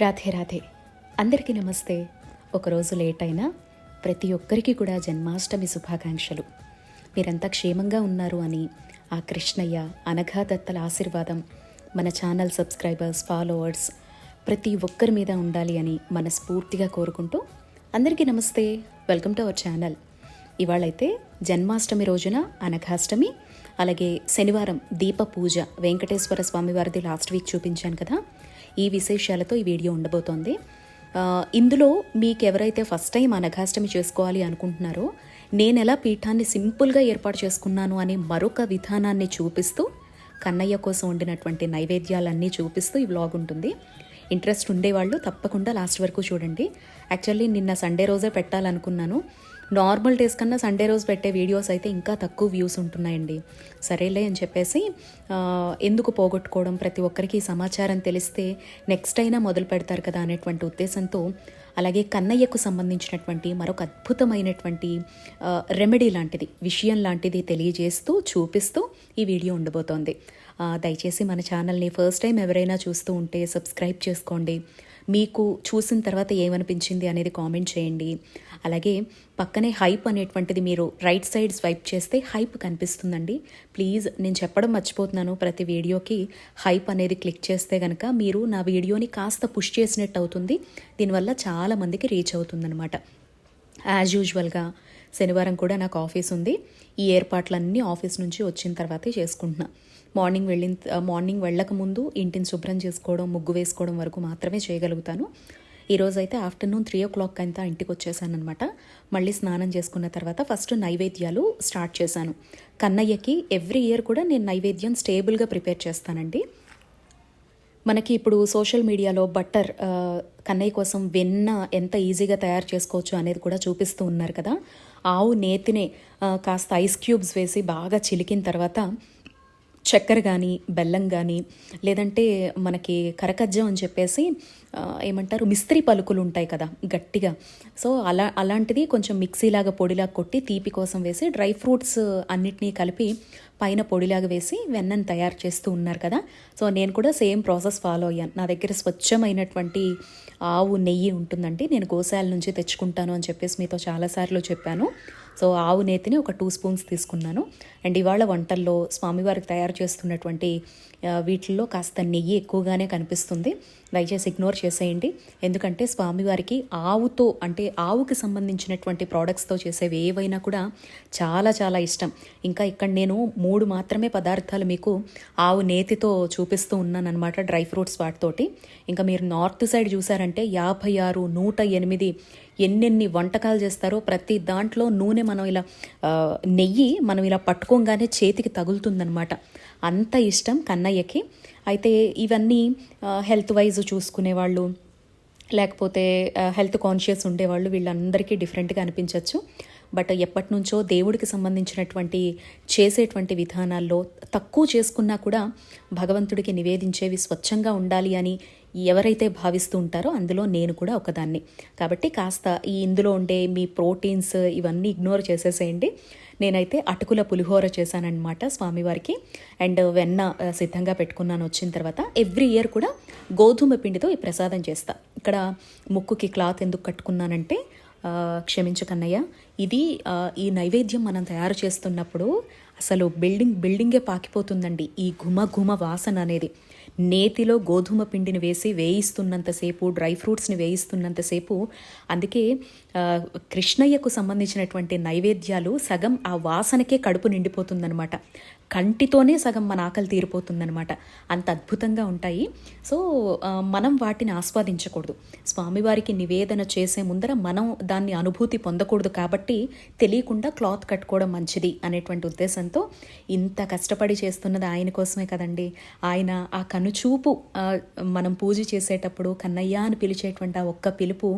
రాధే రాధే. అందరికీ నమస్తే. ఒకరోజు లేట్ అయినా ప్రతి ఒక్కరికి కూడా జన్మాష్టమి శుభాకాంక్షలు. మీరంతా క్షేమంగా ఉన్నారు అని ఆ కృష్ణయ్య అనఘాదత్తల ఆశీర్వాదం మన ఛానల్ సబ్స్క్రైబర్స్ ఫాలోవర్స్ ప్రతి ఒక్కరి మీద ఉండాలి అని మనస్ఫూర్తిగా కోరుకుంటూ అందరికీ నమస్తే. Welcome to our channel. ఇవాళైతే Janmashtami రోజున అనఘాష్టమి అలాగే శనివారం దీప పూజ వెంకటేశ్వర స్వామి వారిది లాస్ట్ వీక్ చూపించాను కదా. ఈ విశేషాలతో ఈ వీడియో ఉండబోతోంది. ఇందులో మీకు ఎవరైతే ఫస్ట్ టైం అనఘాష్టమి చేసుకోవాలి అనుకుంటున్నారో నేను ఎలా పీఠాన్ని సింపుల్గా ఏర్పాటు చేసుకున్నాను అనే మరొక విధానాన్ని చూపిస్తూ కన్నయ్య కోసం వండినటువంటి నైవేద్యాలన్నీ చూపిస్తూ ఈ వ్లాగ్ ఉంటుంది. ఇంట్రెస్ట్ ఉండేవాళ్ళు తప్పకుండా లాస్ట్ వరకు చూడండి. యాక్చువల్లీ నిన్న సండే రోజే పెట్టాలనుకున్నాను. నార్మల్ డేస్ కన్నా సండే రోజు పెట్టే వీడియోస్ అయితే ఇంకా తక్కువ వ్యూస్ ఉంటున్నాయండి. సరేలే అని చెప్పేసి ఎందుకు పోగొట్టుకోవడం ప్రతి ఒక్కరికి సమాచారం తెలిస్తే నెక్స్ట్ అయినా మొదలు పెడతారు కదా అనేటువంటి ఉద్దేశంతో అలాగే కన్నయ్యకు సంబంధించినటువంటి మరొక అద్భుతమైనటువంటి రెమెడీ లాంటిది విషయం లాంటిది తెలియజేస్తూ చూపిస్తూ ఈ వీడియో ఉండబోతోంది. దయచేసి మన ఛానల్ని ఫస్ట్ టైం ఎవరైనా చూస్తూ ఉంటే సబ్స్క్రైబ్ చేసుకోండి. మీకు చూసిన తర్వాత ఏమనిపించింది అనేది కామెంట్ చేయండి. అలాగే పక్కనే హైప్ అనేటువంటిది మీరు రైట్ సైడ్ స్వైప్ చేస్తే హైప్ కనిపిస్తుందండి. ప్లీజ్ నేను చెప్పడం మర్చిపోతున్నాను. ప్రతి వీడియోకి హైప్ అనేది క్లిక్ చేస్తే కనుక మీరు నా వీడియోని కాస్త పుష్ చేసినట్టు అవుతుంది. దీనివల్ల చాలా మందికి రీచ్ అవుతుందన్నమాట. యాజ్ యూజువల్గా శనివారం కూడా నాకు ఆఫీస్ ఉంది. ఈ ఏర్పాట్లన్నీ ఆఫీస్ నుంచి వచ్చిన తర్వాతే చేసుకుంటున్నా. మార్నింగ్ వెళ్ళిన మార్నింగ్ వెళ్ళక ముందు ఇంటిని శుభ్రం చేసుకోవడం ముగ్గు వేసుకోవడం వరకు మాత్రమే చేయగలుగుతాను. ఈరోజు అయితే ఆఫ్టర్నూన్ త్రీ ఓ క్లాక్ అంతా ఇంటికి వచ్చేసానమాట మళ్ళీ స్నానం చేసుకున్న తర్వాత ఫస్ట్ నైవేద్యాలు స్టార్ట్ చేశాను. కన్నయ్యకి ఎవ్రీ ఇయర్ కూడా నేను నైవేద్యం స్టేబుల్గా ప్రిపేర్ చేస్తానండి. మనకి ఇప్పుడు సోషల్ మీడియాలో బట్టర్ కన్నయ్య కోసం వెన్న ఎంత ఈజీగా తయారు చేసుకోవచ్చు అనేది కూడా చూపిస్తూ ఉన్నారు కదా. ఆవు నేతినే కాస్త ఐస్ క్యూబ్స్ వేసి బాగా చిలికిన తర్వాత చక్కెర కానీ బెల్లం కానీ లేదంటే మనకి కరకజ్జం అని చెప్పేసి ఏమంటారు మిస్త్రీ పలుకులు ఉంటాయి కదా గట్టిగా. సో అలా అలాంటిది కొంచెం మిక్సీలాగా పొడిలాగా కొట్టి తీపి కోసం వేసి డ్రై ఫ్రూట్స్ అన్నిటినీ కలిపి పైన పొడిలాగా వేసి వెన్నను తయారు చేస్తూ ఉన్నారు కదా. సో నేను కూడా సేమ్ ప్రాసెస్ ఫాలో అయ్యాను. నా దగ్గర స్వచ్ఛమైనటువంటి ఆవు నెయ్యి ఉంటుందండి. నేను గోశాల నుంచి తెచ్చుకుంటాను అని చెప్పేసి మీతో చాలాసార్లు చెప్పాను. సో ఆవు నేతిని ఒక టూ స్పూన్స్ తీసుకున్నాను. అండ్ ఇవాళ వంటల్లో స్వామివారికి తయారు చేస్తున్నటువంటి వీటిల్లో కాస్త నెయ్యి ఎక్కువగానే కనిపిస్తుంది. దయచేసి ఇగ్నోర్ చేసేయండి. ఎందుకంటే స్వామివారికి ఆవుతో అంటే ఆవుకి సంబంధించినటువంటి ప్రోడక్ట్స్తో చేసేవి ఏవైనా కూడా చాలా చాలా ఇష్టం. ఇంకా ఇక్కడ నేను మూడు మాత్రమే పదార్థాలు మీకు ఆవు నేతితో చూపిస్తూ ఉన్నాను అనమాట డ్రై ఫ్రూట్స్ వాటితోటి. ఇంకా మీరు నార్త్ సైడ్ చూసారంటే యాభై ఆరు నూట ఎనిమిది ఎన్నెన్ని వంటకాలు చేస్తారో ప్రతి దాంట్లో నూనె మనం ఇలా నెయ్యి మనం ఇలా పట్టుకోగానే చేతికి తగులుతుందనమాట అంత ఇష్టం కన్నయ్యకి. అయితే ఇవన్నీ హెల్త్ వైజ్ చూసుకునేవాళ్ళు లేకపోతే హెల్త్ కాన్షియస్ ఉండేవాళ్ళు వీళ్ళందరికీ డిఫరెంట్గా అనిపించవచ్చు బట్ ఎప్పటి నుంచో దేవుడికి సంబంధించినటువంటి చేసేటువంటి విధానాల్లో తక్కువ చేసుకున్నా కూడా భగవంతుడికి నివేదించేవి స్వచ్ఛంగా ఉండాలి అని ఎవరైతే భావిస్తూ ఉంటారో అందులో నేను కూడా ఒకదాన్ని. కాబట్టి కాస్త ఈ ఇందులో ఉండే మీ ప్రోటీన్స్ ఇవన్నీ ఇగ్నోర్ చేసేసేయండి. నేనైతే అటుకుల పులిహోర చేశానన్నమాట స్వామివారికి. అండ్ వెన్న సిద్ధంగా పెట్టుకున్నాను వచ్చిన తర్వాత ఎవ్రీ ఇయర్ కూడా గోధుమ పిండితో ఈ ప్రసాదం చేస్తా. ఇక్కడ ముక్కుకి క్లాత్ ఎందుకు కట్టుకున్నానంటే క్షమించకన్నయ్య క్షమించు కన్నయ్య ఇది ఈ నైవేద్యం మనం తయారు చేస్తున్నప్పుడు అసలు బిల్డింగ్ బిల్డింగే పాకిపోతుందండి. ఈ ఘుమ ఘుమ వాసన అనేది. నేతిలో గోధుమ పిండిని వేసి వేయిస్తున్నంతసేపు డ్రై ఫ్రూట్స్ని వేయిస్తున్నంతసేపు అందుకే కృష్ణయ్యకు సంబంధించినటువంటి నైవేద్యాలు సగం ఆ వాసనకే కడుపు నిండిపోతుందనమాట కంటితోనే సగం మన ఆకలి తీరిపోతుందనమాట అంత అద్భుతంగా ఉంటాయి. సో మనం వాటిని ఆస్వాదించకూడదు. స్వామివారికి నివేదన చేసే ముందర మనం దాన్ని అనుభూతి పొందకూడదు కాబట్టి తెలియకుండా క్లాత్ కట్టుకోవడం మంచిది అనేటువంటి ఉద్దేశంతో ఇంత కష్టపడి చేస్తున్నది ఆయన కోసమే కదండి. ఆయన ఆ కన్ను ఆ, మనం పూజ చేసేటప్పుడు కన్నయ్య అని పిలిచేటువంటి ఆ ఒక్క పిలుపు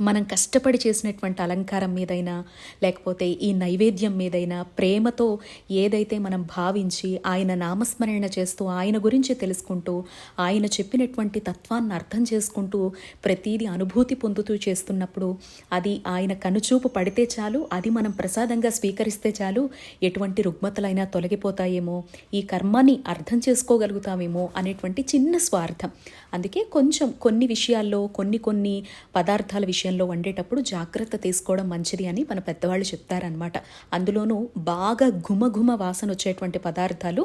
మనం కష్టపడి చేసినటువంటి అలంకారం మీదైనా లేకపోతే ఈ నైవేద్యం మీదైనా ప్రేమతో ఏదైతే మనం భావించి ఆయన నామస్మరణ చేస్తూ ఆయన గురించి తెలుసుకుంటూ ఆయన చెప్పినటువంటి తత్వాన్ని అర్థం చేసుకుంటూ ప్రతీది అనుభూతి పొందుతూ చేస్తున్నప్పుడు అది ఆయన కనుచూపు పడితే చాలు అది మనం ప్రసాదంగా స్వీకరిస్తే చాలు ఎటువంటి రుగ్మతలైనా తొలగిపోతాయేమో ఈ కర్మాన్ని అర్థం చేసుకోగలుగుతామేమో అనేటువంటి చిన్న స్వార్థం. అందుకే కొంచెం కొన్ని విషయాల్లో కొన్ని కొన్ని పదార్థాల విషయంలో వండేటప్పుడు జాగ్రత్త తీసుకోవడం మంచిది అని మన పెద్దవాళ్ళు చెప్తారనమాట అందులోనూ బాగా ఘుమఘుమ వాసన వచ్చేటువంటి పదార్థాలు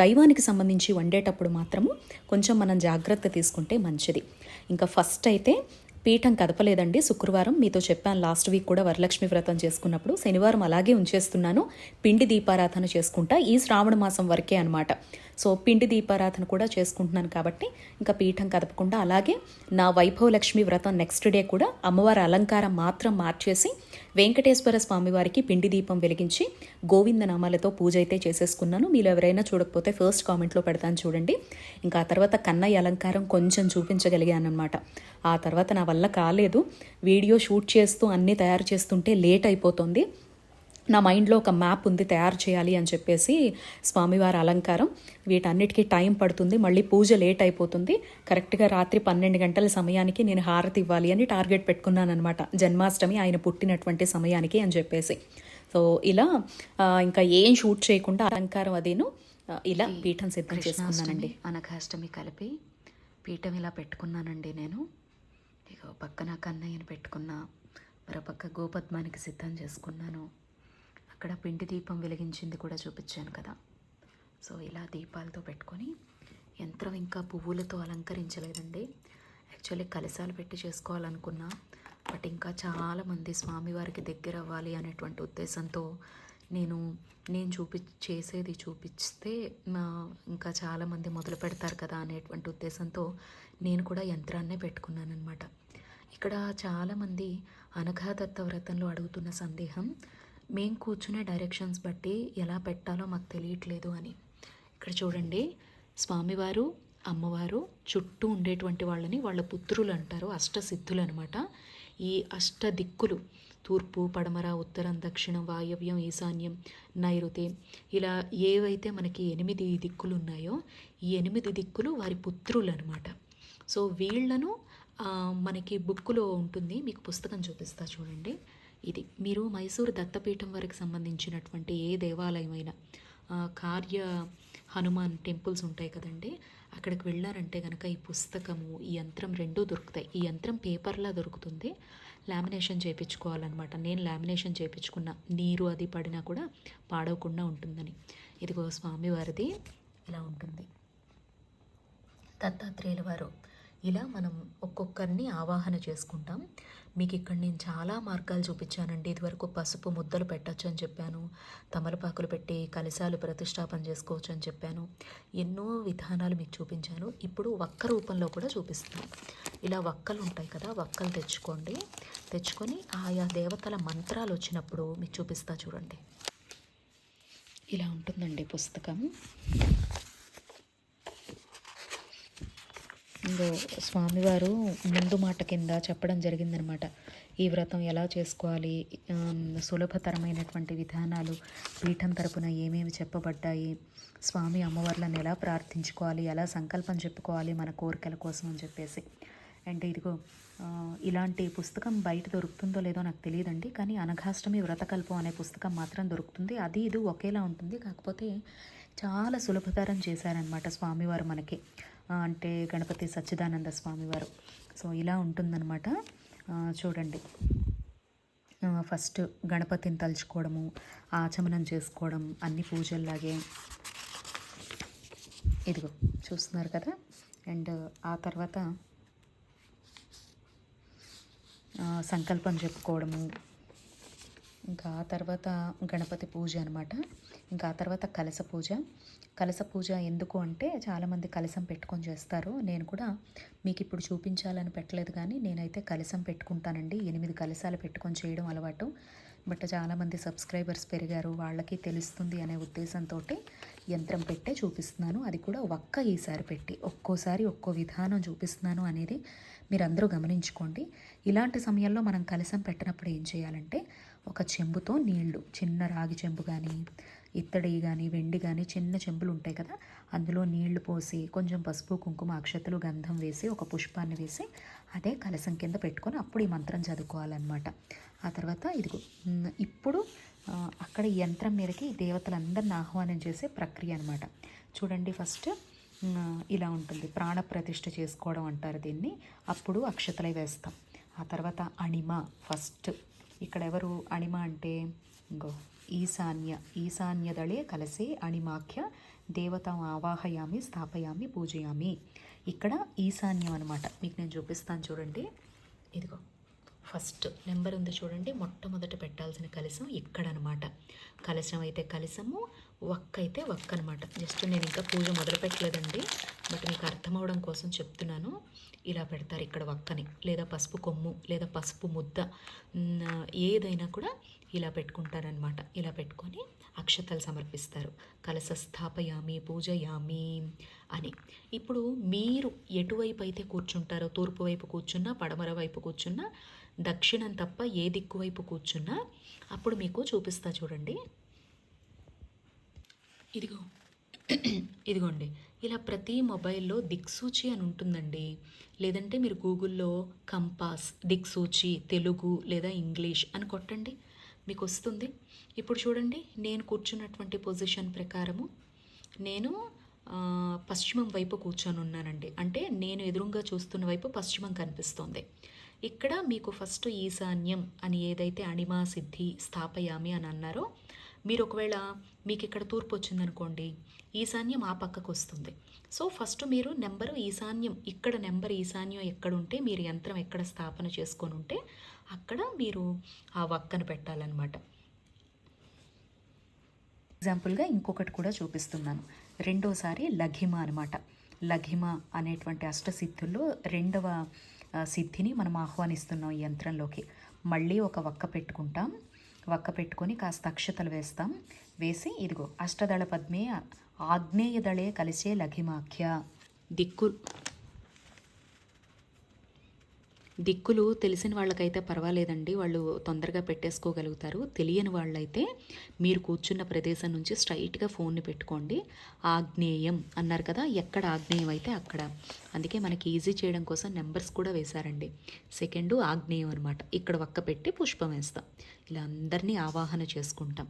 దైవానికి సంబంధించి వండేటప్పుడు మాత్రము కొంచెం మనం జాగ్రత్త తీసుకుంటే మంచిది. ఇంకా ఫస్ట్ అయితే పీఠం కదపలేదండి. శుక్రవారం మీతో చెప్పాను లాస్ట్ వీక్ కూడా వరలక్ష్మి వ్రతం చేసుకున్నప్పుడు శనివారం అలాగే ఉంచేస్తున్నాను. పిండి దీపారాధన చేసుకుంటా. ఈ శ్రావణ మాసం వరకే అనమాట సో పిండి దీపారాధన కూడా చేసుకుంటున్నాను కాబట్టి ఇంకా పీఠం కదపకుండా అలాగే నా వైభవలక్ష్మి వ్రతం నెక్స్ట్ డే కూడా అమ్మవారి అలంకారం మాత్రం మార్చేసి వెంకటేశ్వర స్వామివారికి పిండి దీపం వెలిగించి గోవింద నామాలతో పూజ అయితే చేసేసుకున్నాను. మీరు ఎవరైనా చూడకపోతే ఫస్ట్ కామెంట్లో పెడతాను చూడండి. ఇంకా ఆ తర్వాత కన్నయ్య అలంకారం కొంచెం చూపించగలిగాను అనమాట ఆ తర్వాత నా వల్ల కాలేదు. వీడియో షూట్ చేస్తూ అన్నీ తయారు చేస్తుంటే లేట్ అయిపోతుంది. నా మైండ్లో ఒక మ్యాప్ ఉంది తయారు చేయాలి అని చెప్పేసి స్వామివారి అలంకారం. వీటన్నిటికీ టైం పడుతుంది మళ్ళీ పూజ లేట్ అయిపోతుంది. కరెక్ట్గా రాత్రి పన్నెండు గంటల సమయానికి నేను హారతి ఇవ్వాలి అని టార్గెట్ పెట్టుకున్నాను అనమాట జన్మాష్టమి ఆయన పుట్టినటువంటి సమయానికి అని చెప్పేసి. సో ఇలా ఇంకా ఏం షూట్ చేయకుండా అలంకారం అదేను ఇలా పీఠం సిద్ధం చేసుకున్నానండి. అనఘాష్టమి కలిపి పీఠం ఇలా పెట్టుకున్నానండి నేను. ఇక పక్కన కన్నయ్యని పెట్టుకున్నా మరోపక్క గోపద్మానికి సిద్ధం చేసుకున్నాను. అక్కడ పిండి దీపం వెలిగించింది కూడా చూపించాను కదా. సో ఇలా దీపాలతో పెట్టుకొని యంత్రం ఇంకా పువ్వులతో అలంకరించలేదండి. యాక్చువల్లీ కలశాలు పెట్టి చేసుకోవాలనుకున్నా బట్ ఇంకా చాలామంది స్వామివారికి దగ్గర అవ్వాలి అనేటువంటి ఉద్దేశంతో నేను నేను చూపి చేసేది చూపిస్తే మా ఇంకా చాలామంది మొదలు పెడతారు కదా అనేటువంటి ఉద్దేశంతో నేను కూడా యంత్రాన్నే పెట్టుకున్నాను అనమాట ఇక్కడ చాలామంది అనఘాదత్త వ్రతంలో అడుగుతున్న సందేహం మేము కూర్చునే డైరెక్షన్స్ బట్టి ఎలా పెట్టాలో మాకు తెలియట్లేదు అని. ఇక్కడ చూడండి స్వామివారు అమ్మవారు చుట్టూ ఉండేటువంటి వాళ్ళని వాళ్ళ పుత్రులు అంటారు అష్టసిద్ధులు అనమాట ఈ అష్ట దిక్కులు తూర్పు పడమర ఉత్తరం దక్షిణం వాయవ్యం ఈశాన్యం నైరుతి ఇలా ఏవైతే మనకి ఎనిమిది దిక్కులు ఉన్నాయో ఈ ఎనిమిది దిక్కులు వారి పుత్రులు అనమాట సో వీళ్ళను మనకి బుక్కులో ఉంటుంది మీకు పుస్తకం చూపిస్తా చూడండి. ఇది. మీరు మైసూరు దత్తపీఠం వరకు సంబంధించినటువంటి ఏ దేవాలయమైనా కార్య హనుమాన్ టెంపుల్స్ ఉంటాయి కదండి అక్కడికి వెళ్ళారంటే కనుక ఈ పుస్తకము ఈ యంత్రం రెండూ దొరుకుతాయి. ఈ యంత్రం పేపర్లా దొరుకుతుంది. లామినేషన్ చేయించుకోవాలన్నమాట నేను లామినేషన్ చేయించుకున్న నీరు అది పడినా కూడా పాడవకుండా ఉంటుందని. ఇదిగో స్వామివారిది ఇలా ఉంటుంది. దత్తాత్రేయుల వారు ఇలా మనం ఒక్కొక్కరిని ఆవాహన చేసుకుంటాం. మీకు ఇక్కడ నేను చాలా మార్గాలు చూపించానండి. ఇదివరకు పసుపు ముద్దలు పెట్టచ్చు అని చెప్పాను. తమలపాకులు పెట్టి కలశాలు ప్రతిష్టాపన చేసుకోవచ్చు అని చెప్పాను. ఎన్నో విధానాలు మీకు చూపించాను. ఇప్పుడు వక్క రూపంలో కూడా చూపిస్తాను. ఇలా వక్కలు ఉంటాయి కదా వక్కలు తెచ్చుకోండి. తెచ్చుకొని ఆయా దేవతల మంత్రాలు వచ్చినప్పుడు మీకు చూపిస్తా చూడండి. ఇలా ఉంటుందండి పుస్తకం. ఇంకో స్వామివారు ముందు మాట కింద చెప్పడం జరిగిందనమాట. ఈ వ్రతం ఎలా చేసుకోవాలి? సులభతరమైనటువంటి విధానాలు పీఠం తరపున ఏమేమి చెప్పబడ్డాయి? స్వామి అమ్మవార్లను ఎలా ప్రార్థించుకోవాలి? ఎలా సంకల్పం చెప్పుకోవాలి మన కోరికల కోసం అని చెప్పేసి. అండ్ ఇదిగో ఇలాంటి పుస్తకం బయట దొరుకుతుందో లేదో నాకు తెలియదండి కానీ అనఘాష్టమి వ్రతకల్పం అనే పుస్తకం మాత్రం దొరుకుతుంది. అది ఇది ఒకేలా ఉంటుంది. కాకపోతే చాలా సులభతరం చేశారనమాట స్వామివారు మనకి. అంటే గణపతి సచ్చిదానంద స్వామివారు సో ఇలా ఉంటుందన్నమాట. చూడండి. ఫస్ట్ గణపతిని తలుచుకోవడము ఆచమనం చేసుకోవడం అన్ని పూజల్లాగే. ఇదిగో చూస్తున్నారు కదా? అండ్ ఆ తర్వాత సంకల్పం చెప్పుకోవడము. ఇంకా ఆ తర్వాత గణపతి పూజ అనమాట ఇంకా ఆ తర్వాత కలస పూజ. కలస పూజ ఎందుకు అంటే చాలామంది కలసం పెట్టుకొని చేస్తారు. నేను కూడా మీకు ఇప్పుడు చూపించాలని పెట్టలేదు కానీ నేనైతే కలసం పెట్టుకుంటానండి. ఎనిమిది కలసాలు పెట్టుకొని చేయడం అలవాటు. బట్ చాలామంది సబ్స్క్రైబర్స్ పెరిగారు. వాళ్ళకి తెలుస్తుంది అనే ఉద్దేశంతో యంత్రం పెట్టే చూపిస్తున్నాను. అది కూడా ఒక్క ఈసారి పెట్టి ఒక్కోసారి ఒక్కో విధానం చూపిస్తున్నాను అనేది మీరందరూ గమనించుకోండి. ఇలాంటి సమయంలో మనం కలసం పెట్టినప్పుడు ఏం చేయాలంటే ఒక చెంబుతో నీళ్ళు చిన్న రాగి చెంబు కానీ ఇత్తడి కానీ వెండి కానీ చిన్న చెంబులు ఉంటాయి కదా అందులో నీళ్ళు పోసి కొంచెం పసుపు కుంకుమ అక్షతలు గంధం వేసి ఒక పుష్పాన్ని వేసి అదే కలసం కింద పెట్టుకొని అప్పుడు ఈ మంత్రం చదువుకోవాలన్నమాట. ఆ తర్వాత ఇదిగో ఇప్పుడు అక్కడ యంత్రం మీదకి దేవతలందరిని ఆహ్వానం చేసే ప్రక్రియ అనమాట చూడండి ఫస్ట్ ఇలా ఉంటుంది. ప్రాణ ప్రతిష్ఠ చేసుకోవడం అంటారు దీన్ని. అప్పుడు అక్షతలై వేస్తాం. ఆ తర్వాత అణిమ ఫస్ట్. ఇక్కడ ఎవరు? అణిమ అంటే ఇంకో ఈశాన్య ఈశాన్యదళే కలసే అణిమాఖ్య దేవత ఆవాహయామి స్థాపయామి పూజయామి. ఇక్కడ ఈశాన్యం అనమాట మీకు నేను చూపిస్తాను చూడండి. ఇదిగో ఫస్ట్ నెంబర్ ఉంది చూడండి. మొట్టమొదట పెట్టాల్సిన కలశం ఇక్కడ అనమాట కలశం అయితే కలశము వక్క అయితే వక్క అనమాట జస్ట్ నేను ఇంకా పూజ మొదలు పెట్టలేదండి బట్ మీకు అర్థం అవడం కోసం చెప్తున్నాను. ఇలా పెడతారు ఇక్కడ వక్కని లేదా పసుపు కొమ్ము లేదా పసుపు ముద్ద ఏదైనా కూడా ఇలా పెట్టుకుంటారనమాట. ఇలా పెట్టుకొని అక్షతలు సమర్పిస్తారు. కలశ స్థాపయామి పూజయామి అని. ఇప్పుడు మీరు ఎటువైపు అయితే కూర్చుంటారో తూర్పు వైపు కూర్చున్నా పడమర వైపు కూర్చున్నా దక్షిణం తప్ప ఏ దిక్కు వైపు కూర్చున్నా అప్పుడు మీకు చూపిస్తా చూడండి. ఇదిగో. ఇదిగోండి. ఇలా ప్రతి మొబైల్లో దిక్సూచి అని ఉంటుందండి. లేదంటే మీరు గూగుల్లో కంపాస్ దిక్సూచి తెలుగు లేదా ఇంగ్లీష్ అని కొట్టండి. మీకు వస్తుంది ఇప్పుడు చూడండి నేను కూర్చున్నటువంటి పొజిషన్ ప్రకారము నేను పశ్చిమం వైపు కూర్చొని ఉన్నానండి అంటే నేను ఎదురుగా చూస్తున్న వైపు పశ్చిమం కనిపిస్తోంది. ఇక్కడ మీకు ఫస్ట్ ఈశాన్యం అని ఏదైతే అణిమా సిద్ధి స్థాపయామి అని అన్నారో మీరు ఒకవేళ మీకు ఇక్కడ తూర్పు వచ్చిందనుకోండి ఈశాన్యం ఆ పక్కకు వస్తుంది. సో ఫస్ట్ మీరు నెంబరు ఈశాన్యం ఇక్కడ నెంబర్ ఈశాన్యం ఎక్కడ ఉంటే మీరు యంత్రం ఎక్కడ స్థాపన చేసుకొని ఉంటే అక్కడ మీరు ఆ వక్కను పెట్టాలన్నమాట. ఎగ్జాంపుల్గా ఇంకొకటి కూడా చూపిస్తున్నాను. రెండోసారి లఘిమ అనమాట లఘిమ అనేటువంటి అష్టసిద్ధుల్లో రెండవ సిద్ధిని మనం ఆహ్వానిస్తున్నాం ఈ యంత్రంలోకి. మళ్ళీ ఒక వక్క పెట్టుకుంటాం. వక్క పెట్టుకొని కాస్త అక్షతలు వేస్తాం. వేసి ఇదిగో అష్టదళ పద్మే ఆగ్నేయదళే కలిసే లఘిమాఖ్య. దిక్కు దిక్కులు తెలిసిన వాళ్ళకైతే పర్వాలేదండి. వాళ్ళు తొందరగా పెట్టేసుకోగలుగుతారు. తెలియని వాళ్ళైతే మీరు కూర్చున్న ప్రదేశం నుంచి స్ట్రైట్గా ఫోన్ని పెట్టుకోండి. ఆగ్నేయం అన్నారు కదా ఎక్కడ ఆగ్నేయం అయితే అక్కడ. అందుకే మనకి ఈజీ చేయడం కోసం నెంబర్స్ కూడా వేశారండి. సెకండ్ ఆగ్నేయం అనమాట ఇక్కడ ఒక్క పెట్టి పుష్పం వేస్తాం. ఇలా అందరినీ ఆవాహన చేసుకుంటాం.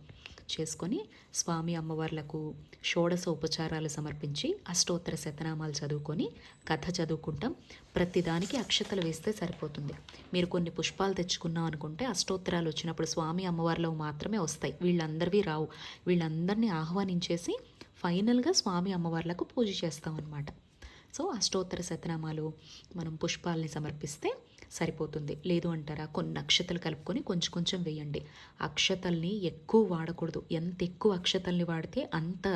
చేసుకొని స్వామి అమ్మవార్లకు షోడశ ఉపచారాలు సమర్పించి అష్టోత్తర శతనామాలు చదువుకొని కథ చదువుకుంటాం. ప్రతిదానికి అక్షతలు వేస్తే సరిపోతుంది. మీరు కొన్ని పుష్పాలు తెచ్చుకున్నాం అనుకుంటే అష్టోత్తరాలు వచ్చినప్పుడు స్వామి అమ్మవారిలో మాత్రమే వస్తాయి. వీళ్ళందరివి రావు. వీళ్ళందరినీ ఆహ్వానించేసి ఫైనల్గా స్వామి అమ్మవార్లకు పూజ చేస్తాం అన్నమాట. సో అష్టోత్తర శతనామాలు మనం పుష్పాలని సమర్పిస్తే సరిపోతుంది. లేదు అంటారా? కొన్ని అక్షతలు కలుపుకొని కొంచెం కొంచెం వేయండి. అక్షతల్ని ఎక్కువ వాడకూడదు. ఎంత ఎక్కువ అక్షతల్ని వాడితే అంత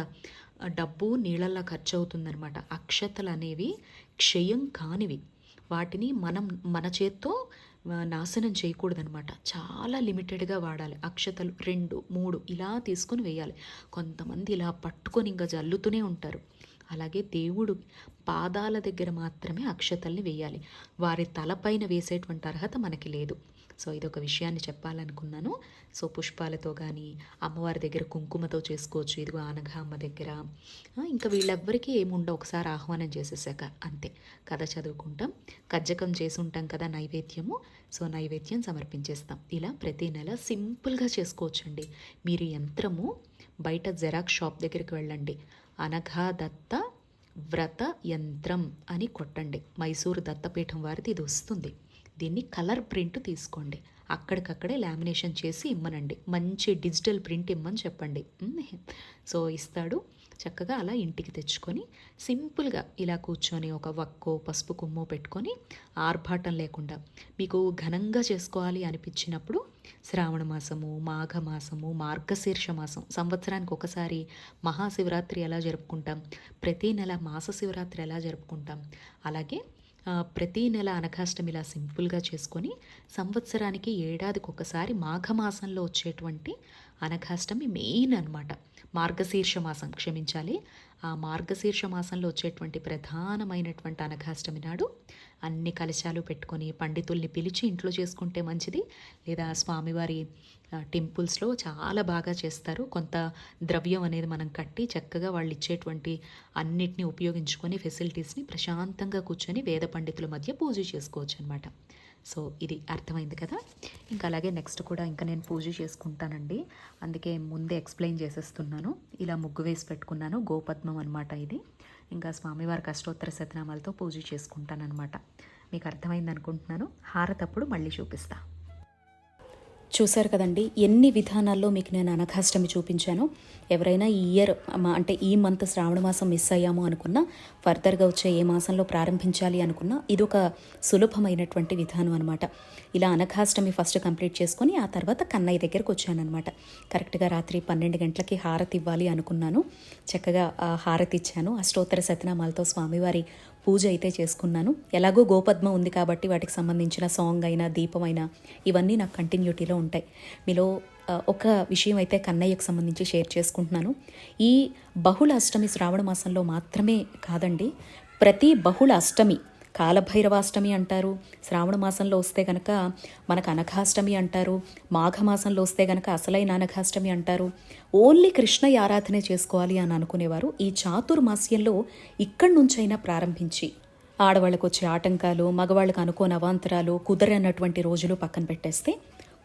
డబ్బు నీళ్ళల్లా ఖర్చు అవుతుందన్నమాట అక్షతలు అనేవి క్షయం కానివి. వాటిని మనం మన చేత్తో నాశనం చేయకూడదనమాట చాలా లిమిటెడ్గా వాడాలి. అక్షతలు రెండు మూడు ఇలా తీసుకొని వేయాలి. కొంతమంది ఇలా పట్టుకొని ఇంకా జల్లుతూనే ఉంటారు. అలాగే దేవుడు పాదాల దగ్గర మాత్రమే అక్షతల్ని వేయాలి. వారి తలపైన వేసేటువంటి అర్హత మనకి లేదు. సో ఇదొక విషయాన్ని చెప్పాలనుకున్నాను. సో పుష్పాలతో కానీ అమ్మవారి దగ్గర కుంకుమతో చేసుకోవచ్చు ఇదిగో ఆనగా అమ్మ దగ్గర ఇంకా వీళ్ళెవ్వరికీ ఏముండవు ఒకసారి ఆహ్వానం చేసేసాక అంతే. కథ చదువుకుంటాం. కజ్జకం చేసి ఉంటాం కదా నైవేద్యము. సో నైవేద్యం సమర్పించేస్తాం. ఇలా ప్రతి నెల సింపుల్గా చేసుకోవచ్చండి. మీరు యంత్రము బయట జెరాక్స్ షాప్ దగ్గరికి వెళ్ళండి. అనఘా దత్త వ్రత యంత్రం అని కొట్టండి. మైసూరు దత్తపీఠం వారిది ఇది వస్తుంది. దీన్ని కలర్ ప్రింట్ తీసుకోండి. అక్కడికక్కడే లామినేషన్ చేసి ఇమ్మనండి. మంచి డిజిటల్ ప్రింట్ ఇమ్మని చెప్పండి. సో ఇస్తాడు. చక్కగా అలా ఇంటికి తెచ్చుకొని సింపుల్గా ఇలా కూర్చొని ఒక వక్కో పసుపు కుమ్మో పెట్టుకొని ఆర్భాటం లేకుండా మీకు ఘనంగా చేసుకోవాలి అనిపించినప్పుడు శ్రావణ మాసము మాఘ మార్గశీర్ష మాసం. సంవత్సరానికి ఒకసారి మహాశివరాత్రి ఎలా జరుపుకుంటాం? ప్రతీ నెల మాస శివరాత్రి ఎలా జరుపుకుంటాం? అలాగే ప్రతి ప్రతీ నెల అనఘాష్టమి ఇలా సింపుల్గా చేసుకొని సంవత్సరానికి ఏడాదికి ఒకసారి మాఘమాసంలో వచ్చేటువంటి అనఘాష్టమి మెయిన్ అనమాట మార్గశీర్ష మాసం క్షమించాలి. ఆ మార్గశీర్ష మాసంలో వచ్చేటువంటి ప్రధానమైనటువంటి అనఘాష్టమి నాడు అన్ని కలశాలు పెట్టుకొని పండితుల్ని పిలిచి ఇంట్లో చేసుకుంటే మంచిది. లేదా స్వామివారి టెంపుల్స్లో చాలా బాగా చేస్తారు. కొంత ద్రవ్యం అనేది మనం కట్టి చక్కగా వాళ్ళు ఇచ్చేటువంటి అన్నిటిని ఉపయోగించుకొని ఫెసిలిటీస్ని ప్రశాంతంగా కూర్చొని వేద పండితుల మధ్య పూజ చేసుకోవచ్చు అనమాట సో ఇది అర్థమైంది కదా. ఇంకా అలాగే నెక్స్ట్ కూడా ఇంకా నేను పూజ చేసుకుంటానండి. అందుకే ముందే ఎక్స్ప్లెయిన్ చేసేస్తున్నాను. ఇలా ముగ్గు వేసి పెట్టుకున్నాను. గోపద్మం అనమాట ఇది. ఇంకా స్వామివారికి అష్టోత్తర శతనామాలతో పూజ చేసుకుంటానమాట మీకు అర్థమైంది అనుకుంటున్నాను. హారతప్పుడు మళ్ళీ చూపిస్తాను చూశారు కదండి ఎన్ని విధానాల్లో మీకు నేను అనఘాష్టమి చూపించాను. ఎవరైనా ఈ ఇయర్ అంటే ఈ మంత్ శ్రావణ మాసం మిస్ అయ్యాము అనుకున్నా ఫర్దర్గా వచ్చే ఏ మాసంలో ప్రారంభించాలి అనుకున్నా ఇది ఒక సులభమైనటువంటి విధానం అనమాట ఇలా అనఘాష్టమి ఫస్ట్ కంప్లీట్ చేసుకొని ఆ తర్వాత కన్నయ్య దగ్గరకు వచ్చానమాట కరెక్ట్గా రాత్రి పన్నెండు గంటలకి హారతి ఇవ్వాలి అనుకున్నాను. చక్కగా హారతి ఇచ్చాను. అష్టోత్తర శతనామాలతో స్వామివారి పూజ అయితే చేసుకున్నాను. ఎలాగో గోపద్మ ఉంది కాబట్టి వాటికి సంబంధించిన సాంగ్ అయినా దీపం అయినా ఇవన్నీ నాకు కంటిన్యూటీలో ఉంటాయి. మీలో ఒక విషయం అయితే కన్నయ్యకు సంబంధించి షేర్ చేసుకుంటున్నాను. ఈ బహుళ అష్టమి శ్రావణ మాసంలో మాత్రమే కాదండి ప్రతి బహుళ అష్టమి కాలభైరవాష్టమి అంటారు. శ్రావణ మాసంలో వస్తే గనక మనకు అనఘాష్టమి అంటారు. మాఘమాసంలో వస్తే గనక అసలైన అనఘాష్టమి అంటారు. ఓన్లీ కృష్ణ ఆరాధనే చేసుకోవాలి అని అనుకునేవారు. ఈ చాతుర్మాస్యంలో ఇక్కడి నుంచైనా ప్రారంభించి ఆడవాళ్ళకు వచ్చే ఆటంకాలు మగవాళ్ళకు అనుకోని అవాంతరాలు కుదరనటువంటి రోజులు పక్కన పెట్టేస్తే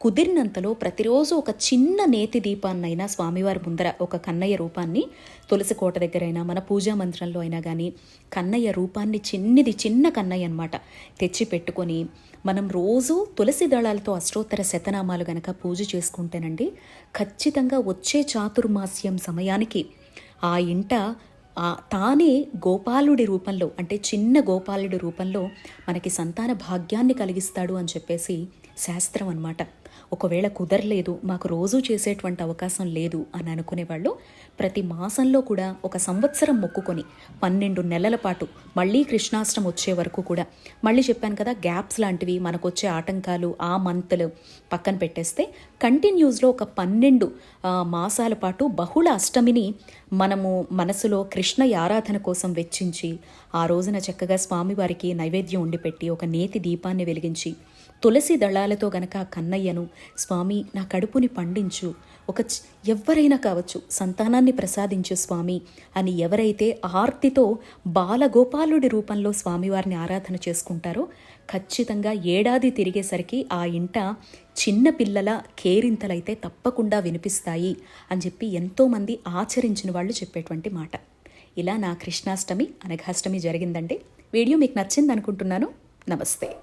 కుదిరినంతలో ప్రతిరోజు ఒక చిన్న నేతి దీపాన్నైనా స్వామివారి ముందర ఒక కన్నయ్య రూపాన్ని తులసి కోట దగ్గరైనా మన పూజా మందిరంలో అయినా కానీ కన్నయ్య రూపాన్ని చిన్నది చిన్న కన్నయ్య అనమాట తెచ్చి పెట్టుకొని మనం రోజు తులసి దళాలతో అష్టోత్తర శతనామాలు గనక పూజ చేసుకుంటేనండి ఖచ్చితంగా వచ్చే చాతుర్మాస్యం సమయానికి ఆ ఇంట తానే గోపాలుడి రూపంలో అంటే చిన్న గోపాలుడి రూపంలో మనకి సంతాన భాగ్యాన్ని కలిగిస్తాడు అని చెప్పేసి శాస్త్రం అన్నమాట. ఒకవేళ కుదరలేదు మాకు రోజు చేసేటువంటి అవకాశం లేదు అని అనుకునేవాళ్ళు ప్రతి మాసంలో కూడా ఒక సంవత్సరం మొక్కుకొని పన్నెండు నెలల పాటు మళ్ళీ కృష్ణాష్టం వచ్చే వరకు కూడా మళ్ళీ చెప్పాను కదా గ్యాప్స్ లాంటివి మనకు వచ్చే ఆటంకాలు ఆ మంత్లు పక్కన పెట్టేస్తే కంటిన్యూస్లో ఒక పన్నెండు మాసాల పాటు బహుళ అష్టమిని మనము మనసులో కృష్ణ ఆరాధన కోసం వెచ్చించి ఆ రోజున చక్కగా స్వామివారికి నైవేద్యం ఉండిపెట్టి ఒక నేతి దీపాన్ని వెలిగించి తులసి దళాలతో గనక కన్నయ్యను స్వామి నా కడుపుని పండించు. ఒక ఎవ్వరైనా కావచ్చు సంతానాన్ని ప్రసాదించు స్వామి అని ఎవరైతే ఆర్తితో బాలగోపాలుడి రూపంలో స్వామివారిని ఆరాధన చేసుకుంటారో ఖచ్చితంగా ఏడాది తిరిగేసరికి ఆ ఇంట చిన్న పిల్లల కేరింతలైతే తప్పకుండా వినిపిస్తాయి అని చెప్పి ఎంతోమంది ఆచరించిన వాళ్ళు చెప్పేటువంటి మాట. ఇలా నా కృష్ణాష్టమి అనఘాష్టమి జరిగిందండి. వీడియో మీకు నచ్చింది అనుకుంటున్నాను నమస్తే.